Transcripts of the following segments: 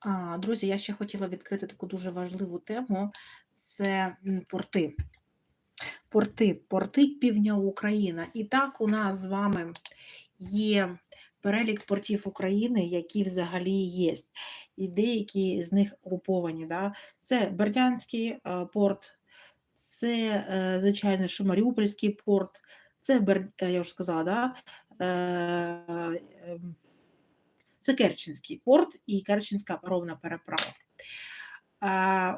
А, друзі, я ще хотіла відкрити таку дуже важливу тему. Це порти. Порти, порти півдня України. І так, у нас з вами є перелік портів України, які взагалі є. І деякі з них окуповані. Да? Це Бердянський е, порт, це, е, звичайно, що Маріупольський порт, це е, я вже сказала, да? Це Керченський порт і Керченська паромна переправа.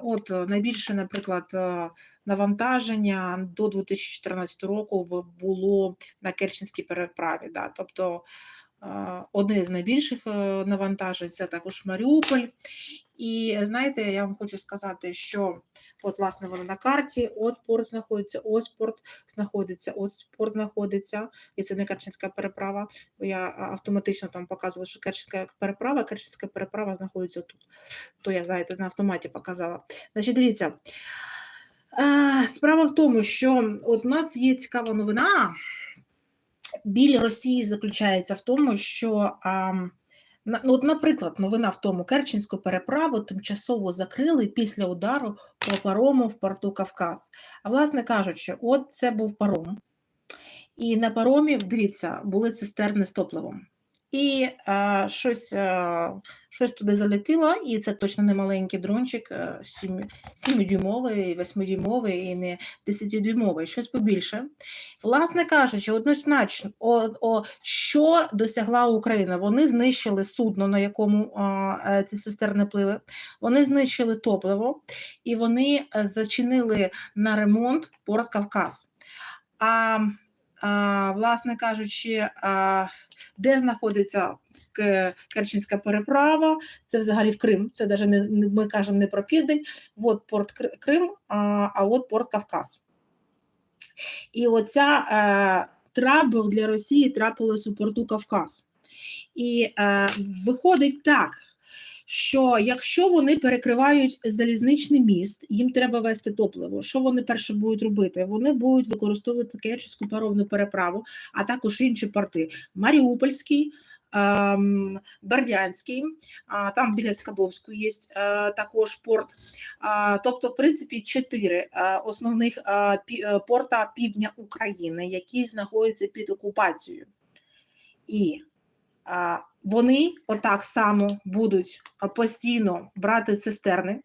От е, найбільше, наприклад, е, навантаження до 2014 року було на Керченській переправі. Да. Тобто е, одне з найбільших навантажень це також Маріуполь. І знаєте, я вам хочу сказати, що от, власне, воно на карті, от порт знаходиться, ось порт знаходиться, ось порт знаходиться, і це не Керченська переправа, я автоматично там показувала, що Керченська переправа, Керченська переправа знаходиться тут. То я, знаєте, на автоматі показала. Значить, дивіться. Справа в тому, що от у нас є цікава новина. Біль Росії заключається в тому, що, а, ну, от, наприклад, новина в тому, Керченську переправу тимчасово закрили після удару по парому в порту Кавказ. А власне кажучи, от це був паром. І на паромі, дивіться, були цистерни з топливом. І а, щось, а, щось туди залетіло, і це точно не маленький дрончик, 7-дюймовий, 8-дюймовий і не 10-дюймовий, щось побільше. Власне кажучи, однозначно, о, о, що досягла Україна? Вони знищили судно, на якому а, е, ці цистерни пливи, вони знищили топливо і вони е, зачинили на ремонт порт Кавказ. А, а власне кажучи, а, де знаходиться Керченська переправа, це взагалі в Крим. Це навіть не ми кажемо не про південь. От порт Кри- Крим, а, а от порт Кавказ. І оця е, трабл для Росії трапилась у порту Кавказ. І е, виходить так, що якщо вони перекривають залізничний міст, їм треба вести топливо. Що вони перше будуть робити? Вони будуть використовувати Керченську паромну переправу, а також інші порти: Маріупольський. ем, Бердянський, там біля Скадовську є е, також порт. Тобто, в принципі, чотири е, основних е, порта півдня України, які знаходяться під окупацією. І вони отак само будуть постійно брати цистерни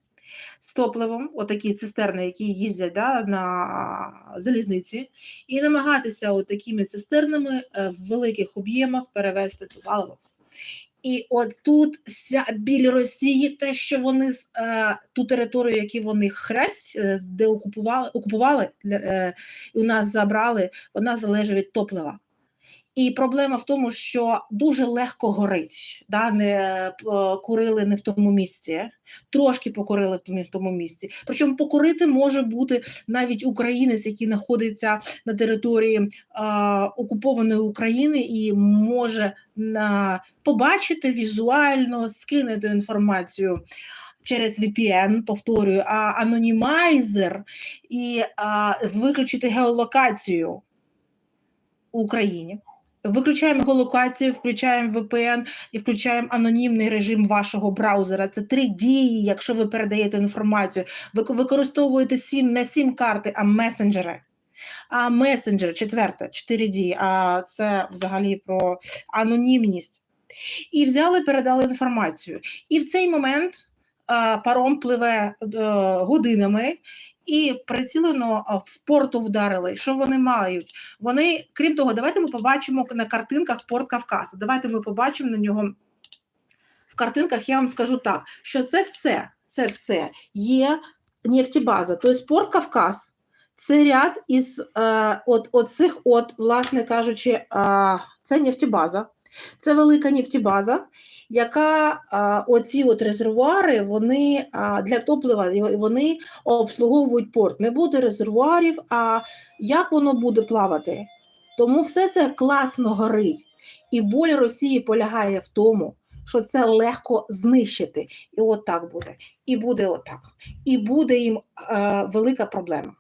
з топливом, отакі цистерни, які їздять да, на залізниці, і намагатися отакими цистернами е, в великих об'ємах перевезти ту паливо. І от тут вся біль Росії, те, що вони е, ту територію, яку вони хресть, е, де окупували, окупували у нас забрали, вона залежить від топлива. І проблема в тому, що дуже легко горить. Да? Не е, курили не в тому місці, трошки покурили тому, в тому місці. Причому покурити може бути навіть українець, який знаходиться на території е, окупованої України і може на, побачити візуально, скинути інформацію. Через VPN, повторюю, а анонімайзер і а, виключити геолокацію в Україні. Виключаємо геолокацію, включаємо VPN і включаємо анонімний режим вашого браузера. Це три дії, якщо ви передаєте інформацію. Ви використовуєте сім, не сім карти, а месенджери. А месенджер, четверте, чотири дії. А це взагалі про анонімність. І взяли, передали інформацію. І в цей момент а, паром пливе е, годинами. І прицілено в порту вдарили. Що вони мають? Вони, крім того, давайте ми побачимо на картинках порт Кавказа. Давайте ми побачимо на нього в картинках. Я вам скажу так, що це все, це все є нефтебаза. Тобто порт Кавказ це ряд із е, от, от цих, от, власне кажучи, е, це нефтебаза. Це велика нефтебаза, яка а, оці от резервуари вони а, для топлива вони обслуговують порт. Не буде резервуарів, а як воно буде плавати? Тому все це класно горить. І боль Росії полягає в тому, що це легко знищити. І от так буде. І буде отак. І буде їм е, велика проблема.